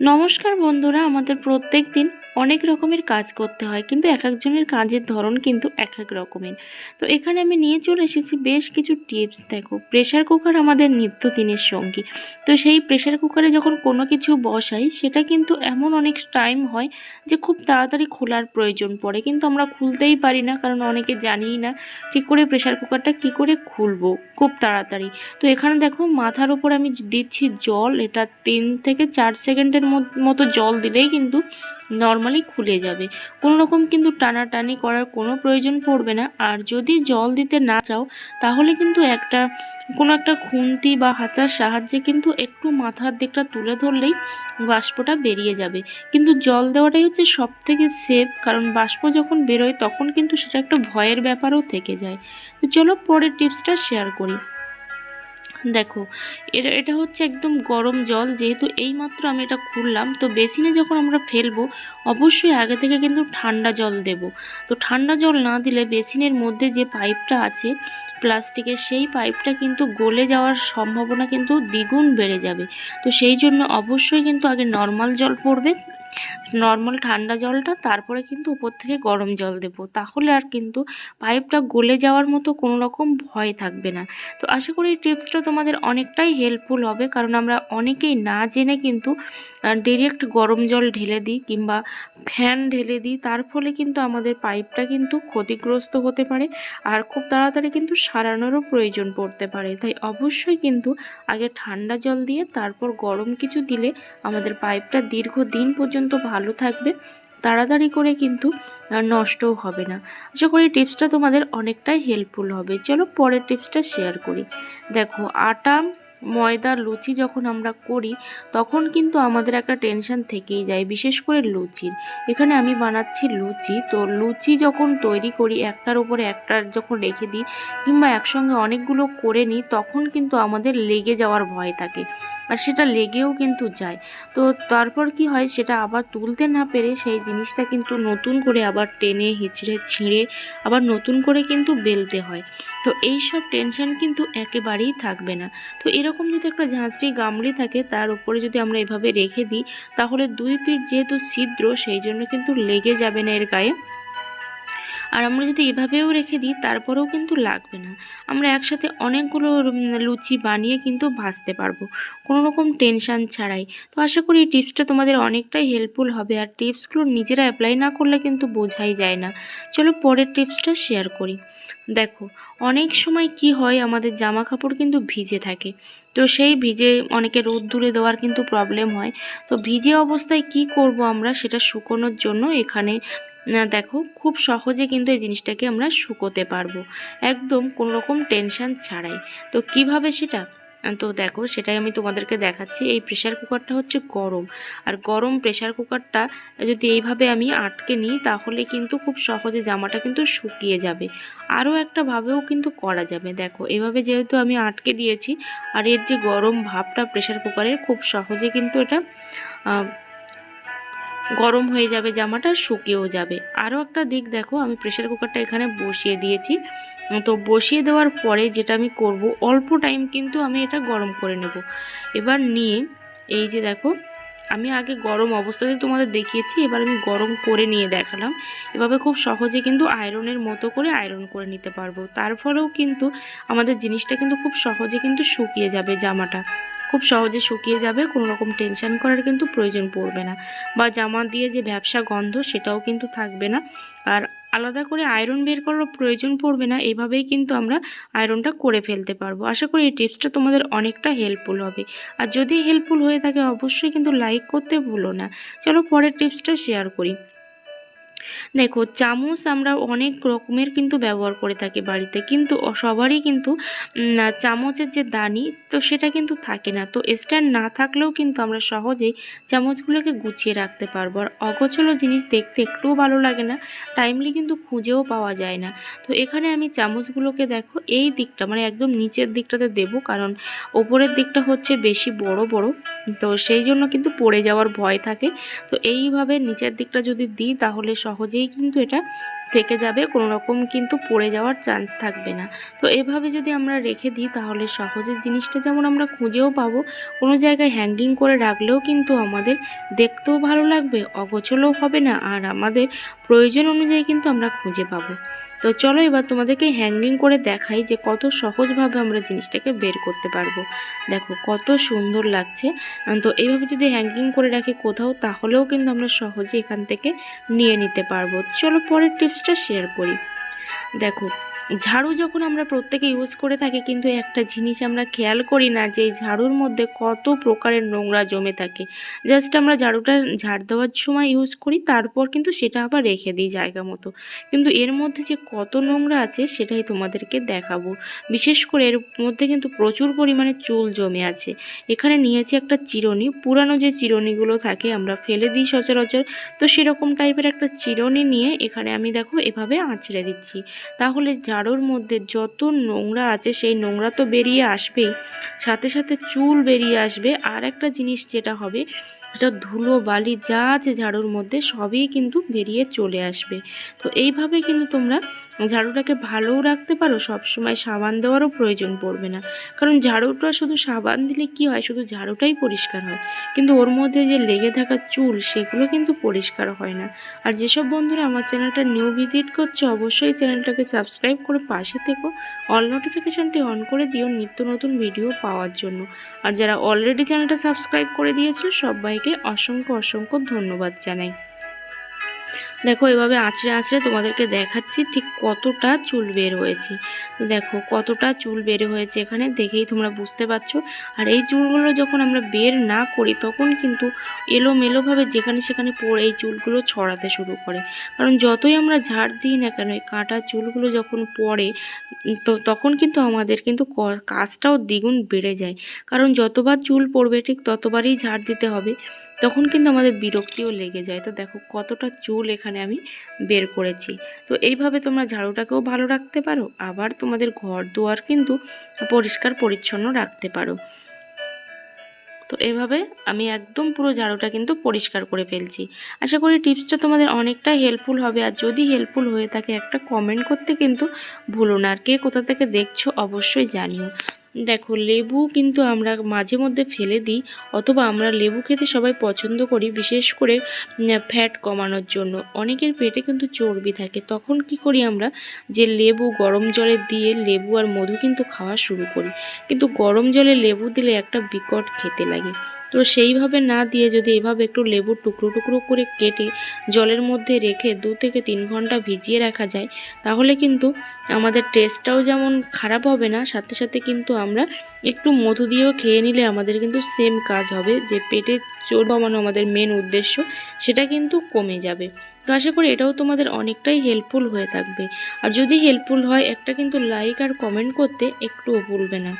নমস্কার বন্ধুরা আমাদের প্রত্যেক দিন অনেক রকমের কাজ করতে হয়, কিন্তু এক একজনের কাজের ধরন কিন্তু এক এক রকমের। তো এখানে আমি নিয়ে চলে এসেছি বেশ কিছু টিপস, দেখো। প্রেশার কুকার আমাদের নিত্য দিনের সঙ্গী। তো সেই প্রেশার কুকারে যখন কোনো কিছু বসাই, সেটা কিন্তু এমন অনেক টাইম হয় যে খুব তাড়াতাড়ি খোলার প্রয়োজন পড়ে। কিন্তু আমরা খুলতেই পারি না, কারণ অনেকে জানিই না ঠিক করে প্রেশার কুকারটা কি করে খুলবো খুব তাড়াতাড়ি। তো এখানে দেখো, মাথার ওপর আমি দিচ্ছি জল, এটা তিন থেকে চার সেকেন্ডের মতো জল দিলেই কিন্তু নর্মালি খুলে যাবে। কোনো রকম কিন্তু টানাটানি করার কোনো প্রয়োজন পড়বে না। আর যদি জল দিতে না চাও, তাহলে কিন্তু একটা, কোনো একটা খুন্তি বা হাতার সাহায্যে কিন্তু একটু মাথার দিকটা তুলে ধরলেই বাষ্পটা বেরিয়ে যাবে। কিন্তু জল দেওয়াটাই হচ্ছে সব থেকে সেফ কারণ বাষ্প যখন বেরোয় তখন কিন্তু সেটা একটা ভয়ের ব্যাপারও থেকে যায়। তো চলো পরের টিপসটা শেয়ার করি। দেখো, এটা এটা হচ্ছে একদম গরম জল, যেহেতু এইমাত্র আমি এটা খুললাম, তো বেসিনে যখন আমরা ফেলব, অবশ্যই আগে থেকে কিন্তু ঠান্ডা জল দেব। তো ঠান্ডা জল না দিলে বেসিনের মধ্যে যে পাইপটা আছে, প্লাস্টিকের সেই পাইপটা কিন্তু গলে যাওয়ার সম্ভাবনা কিন্তু দ্বিগুণ বেড়ে যাবে। তো সেই জন্য অবশ্যই কিন্তু আগে নর্মাল জল পড়বে নর্মাল ঠান্ডা জলটা, তারপরে কিন্তু উপর থেকে গরম জল দেব। তাহলে আর কিন্তু পাইপটা গলে যাওয়ার মতো কোনো রকম ভয় থাকবে না। তো আশা করি টিপসটা তোমাদের অনেকটাই হেল্পফুল হবে, কারণ আমরা অনেকেই না জেনে কিন্তু ডিরেক্ট গরম জল ঢেলে দিই কিংবা ফ্যান ঢেলে দিই। তার ফলে কিন্তু আমাদের পাইপটা কিন্তু ক্ষতিগ্রস্ত হতে পারে আর খুব তাড়াতাড়ি কিন্তু সারানোরও প্রয়োজন পড়তে পারে। তাই অবশ্যই কিন্তু আগে ঠান্ডা জল দিয়ে তারপর গরম কিছু দিলে আমাদের পাইপটা দীর্ঘদিন পর্যন্ত ভালো থাকবে। তাড়াতাড়ি করে কিন্তু নষ্টও হবে না। আশা করি টিপসটা তোমাদের অনেকটাই হেল্পফুল হবে। চলো পরের টিপসটা শেয়ার করি। দেখো, আটা ময়দা, লুচি যখন আমরা করি, তখন কিন্তু আমাদের একটা টেনশন থেকেই যায়, বিশেষ করে লুচির। এখানে আমি বানাচ্ছি লুচি। তো লুচি যখন তৈরি করি, একটার উপরে একটার যখন রেখে দিই, কিংবা একসঙ্গে অনেকগুলো করে নিই, তখন কিন্তু আমাদের লেগে যাওয়ার ভয় থাকে। আর সেটা লেগেও কিন্তু যায়। তো তারপর কি হয়, সেটা আবার তুলতে না পেরে সেই জিনিসটা কিন্তু নতুন করে আবার টেনে, হিচড়ে, ছিঁড়ে, আবার নতুন করে কিন্তু বেলতে হয়। তো এই সব টেনশন কিন্তু একেবারেই থাকবে না। তো এরকম যদি একটা ঝাঁঝরি গামলি থাকে, তার উপরে যদি আমরা এভাবে রেখে দিই, তাহলে দুই পিঠ যেহেতু ছিদ্র, সেই জন্য কিন্তু লেগে যাবে না এর গায়ে। আর আমরা যদি এভাবেও রেখে দিই, তারপরেও কিন্তু লাগবে না। আমরা একসাথে অনেকগুলো লুচি বানিয়ে কিন্তু ভাজতে পারব। কোনো রকম টেনশান ছাড়াই। তো আশা করি এই টিপসটা তোমাদের অনেকটাই হেল্পফুল হবে। আর টিপসগুলো নিজেরা অ্যাপ্লাই না করলে কিন্তু বোঝাই যায় না। চলো পরের টিপসটা শেয়ার করি। দেখো, অনেক সময় কি হয়, আমাদের জামা কাপড় কিন্তু ভিজে থাকে। তো সেই ভিজে অনেকে রোদ দূরে দেওয়ার কিন্তু প্রবলেম হয়। তো ভিজে অবস্থায় কি করব আমরা, সেটা শুকোনোর জন্য এখানে না, দেখো, খুব সহজে কিন্তু এই জিনিসটাকে আমরা শুকোতে পারব। একদম কোনো রকম টেনশন ছাড়াই। তো কীভাবে সেটা? তো দেখো, সেটাই আমি তোমাদেরকে দেখাচ্ছি। এই প্রেশার কুকারটা হচ্ছে গরম। আর গরম প্রেশার কুকারটা যদি এইভাবে আমি আটকে নিই, তাহলে কিন্তু খুব সহজে জামাটা কিন্তু শুকিয়ে যাবে। আরও একটা ভাবেও কিন্তু করা যাবে। দেখো, এভাবে যেহেতু আমি আটকে দিয়েছি, আর এর যে গরম ভাবটা প্রেশার কুকারের, খুব সহজে কিন্তু এটা গরম হয়ে যাবে জামাটা, শুকিয়েও যাবে। আরও একটা দিক দেখো, আমি প্রেশার কুকারটা এখানে বসিয়ে দিয়েছি। তো বসিয়ে দেওয়ার পরে যেটা আমি করব, অল্প টাইম কিন্তু আমি এটা গরম করে নেব। এবার নিয়ে, এই যে দেখো, আমি আগে গরম অবস্থাতে তোমাদের দেখিয়েছি, এবার আমি গরম করে নিয়ে দেখালাম। এভাবে খুব সহজে কিন্তু আয়রনের মতো করে আয়রন করে নিতে পারব। তার ফলেও কিন্তু আমাদের জিনিসটা কিন্তু খুব সহজে কিন্তু শুকিয়ে যাবে জামাটা। খুব সহজে শুকিয়ে যাবে, কোনো রকম টেনশন করার কিন্তু প্রয়োজন পড়বে না। বা জামা দিয়ে যে ব্যবসা গন্ধ সেটাও কিন্তু থাকবে না। আর আলাদা করে আয়রন বের করার প্রয়োজন পড়বে না, এভাবেই কিন্তু আমরা আয়রনটা করে ফেলতে পারব। আশা করি এই টিপসটা তোমাদের অনেকটা হেল্পফুল হবে। আর যদি হেল্পফুল হয়ে থাকে, অবশ্যই কিন্তু লাইক করতে ভুলো না। চলো পরের টিপসটা শেয়ার করি। দেখো, চামচ আমরা অনেক রকমের কিন্তু ব্যবহার করে থাকি বাড়িতে, কিন্তু সবারই কিন্তু চামচের যে দানি, তো সেটা কিন্তু থাকে না। তো স্ট্যান্ড না থাকলেও কিন্তু আমরা সহজেই চামচগুলোকে গুছিয়ে রাখতে পারব। আর অগোছলো জিনিস দেখতে একটুও ভালো লাগে না টাইমলি কিন্তু খুঁজেও পাওয়া যায় না। তো এখানে আমি চামচগুলোকে দেখো, এই দিকটা মানে একদম নিচের দিকটাতে দেবো, কারণ ওপরের দিকটা হচ্ছে বেশি বড় বড়, তো সেই জন্য কিন্তু পড়ে যাওয়ার ভয় থাকে। তো এইভাবে নিচের দিকটা যদি দিই, তাহলে সহজেই কিন্তু এটা থেকে যাবে, কোনো রকম কিন্তু পড়ে যাওয়ার চান্স থাকবে না। তো এভাবে যদি আমরা রেখে দিই, তাহলে সহজে জিনিসটা যেমন আমরা খুঁজেও পাবো, কোনো জায়গায় হ্যাঙ্গিং করে রাখলেও কিন্তু আমাদের দেখতেও ভালো লাগবে, অগোছলও হবে না, আর আমাদের প্রয়োজন অনুযায়ী কিন্তু আমরা খুঁজে পাবো। তো চলো এবার তোমাদেরকে হ্যাঙ্গিং করে দেখাই যে কত সহজভাবে আমরা জিনিসটাকে বের করতে পারব। দেখো, কত সুন্দর লাগছে। তো এইভাবে যদি হ্যাঙ্গিং করে রাখি কোথাও, তাহলেও কিন্তু আমরা সহজে এখান থেকে নিয়ে নিতে পারব। চলো পরের টিপসটা শেয়ার করি। দেখো ঝাড়ু যখন আমরা প্রত্যেকে ইউজ করে থাকি, কিন্তু একটা জিনিস আমরা খেয়াল করি না যে ঝাড়ুর মধ্যে কত প্রকারের নোংরা জমে থাকে। জাস্ট আমরা ঝাড়ুটা ঝাড় দেওয়ার সময় ইউজ করি, তারপর কিন্তু সেটা আবার রেখে দিই জায়গা মতো। কিন্তু এর মধ্যে যে কত নোংরা আছে, সেটাই তোমাদেরকে দেখাবো। বিশেষ করে এর মধ্যে কিন্তু প্রচুর পরিমাণে চুল জমে আছে। এখানে নিয়েছি একটা চিরনি, পুরানো যে চিরনিগুলো থাকে, আমরা ফেলে দিই সচরাচর। তো সেরকম টাইপের একটা চিরনি নিয়ে এখানে আমি দেখো এভাবে আঁচড়ে দিচ্ছি। তাহলে ঝাড়ুর মধ্যে যত নোংরা আছে সেই নোংরা তো বেরিয়ে আসবেই। সাথে সাথে চুল বেরিয়ে আসবে। আর একটা জিনিস যেটা হবে, সেটা ধুলো, বালি যা আছে ঝাড়ুর মধ্যে সবই কিন্তু বেরিয়ে চলে আসবে। তো এইভাবে কিন্তু তোমরা ঝাড়ুটাকে ভালোও রাখতে পারো, সবসময় সাবান দেওয়ারও প্রয়োজন পড়বে না। কারণ ঝাড়ুটা শুধু সাবান দিলে কি হয়? শুধু ঝাড়ুটাই পরিষ্কার হয়। কিন্তু ওর মধ্যে যে লেগে থাকা চুল, সেগুলো কিন্তু পরিষ্কার হয় না। আর যেসব বন্ধুরা আমার চ্যানেলটা নিউ ভিজিট করছে, অবশ্যই চ্যানেলটাকে সাবস্ক্রাইব করে পাশে থেকো। অল নোটিফিকেশানটি অন করে দিও নিত্য নতুন ভিডিও পাওয়ার জন্য। আর যারা অলরেডি চ্যানেলটা সাবস্ক্রাইব করে দিয়েছ, সবাইকে অসংখ্য অসংখ্য ধন্যবাদ জানাই। দেখো, এভাবে আঁচড়ে আঁচড়ে তোমাদেরকে দেখাচ্ছি ঠিক কতটা চুল বের হয়েছে। তো দেখো, কতটা চুল বের হয়েছে এখানে দেখেই তোমরা বুঝতে পারছ। আর এই চুলগুলো যখন আমরা বের না করি, তখন কিন্তু এলোমেলোভাবে যেখানে সেখানে পড়ে এই চুলগুলো ছড়াতে শুরু করে। কারণ যতই আমরা ঝাড় দিই না কেন, এই কাটা চুলগুলো যখন পড়ে, তো তখন কিন্তু আমাদের কিন্তু কাজটাও দ্বিগুণ বেড়ে যায়। কারণ যতবার চুল পড়বে ঠিক ততবারই ঝাড় দিতে হবে, তখন কিন্তু আমাদের বিরক্তিও লেগে যায়। তো দেখো, কতটা চুল এখানে আমি বের করেছি। তো এইভাবে তোমরা ঝাড়ুটাকেও ভালো রাখতে পারো, আবার তোমাদের ঘর দুয়ার কিন্তু পরিষ্কার, পরিচ্ছন্ন রাখতে পারো। তো এভাবে আমি একদম পুরো ঝাড়ুটা কিন্তু পরিষ্কার করে ফেলছি। আশা করি টিপসটা তোমাদের অনেকটাই হেল্পফুল হবে, আর যদি হেল্পফুল হয়ে থাকে একটা কমেন্ট করতে কিন্তু ভুলো না। আর কে কোথা থেকে দেখছ অবশ্যই জানিও। দেখো, লেবু কিন্তু আমরা মাঝে মধ্যে ফেলে দিই, অথবা আমরা লেবু খেতে সবাই পছন্দ করি, বিশেষ করে ফ্যাট কমানোর জন্য। অনেকের পেটে কিন্তু চর্বি থাকে। তখন কি করি আমরা? যে লেবু গরম জলে দিয়ে লেবু আর মধু কিন্তু খাওয়া শুরু করি। কিন্তু গরম জলে লেবু দিলে একটা বিকট খেতে লাগে। তো সেইভাবে না দিয়ে যদি এভাবে একটু লেবুর টুকরো টুকরো করে কেটে জলের মধ্যে রেখে দু থেকে তিন ঘণ্টা ভিজিয়ে রাখা যায়, তাহলে কিন্তু আমাদের টেস্টটাও যেমন খারাপ হবে না, সাথে সাথে কিন্তু আমরা একটু মধু দিয়েও খেয়ে নিলে আমাদের কিন্তু সেম কাজ হবে। যে পেটে চোর কমানো আমাদের মেন উদ্দেশ্য, সেটা কিন্তু কমে যাবে। তো আশা করি এটাও তোমাদের অনেকটাই হেল্পফুল হয়ে থাকবে। আর যদি হেল্পফুল হয়, একটা কিন্তু লাইক আর কমেন্ট করতে একটুও ভুলবে না।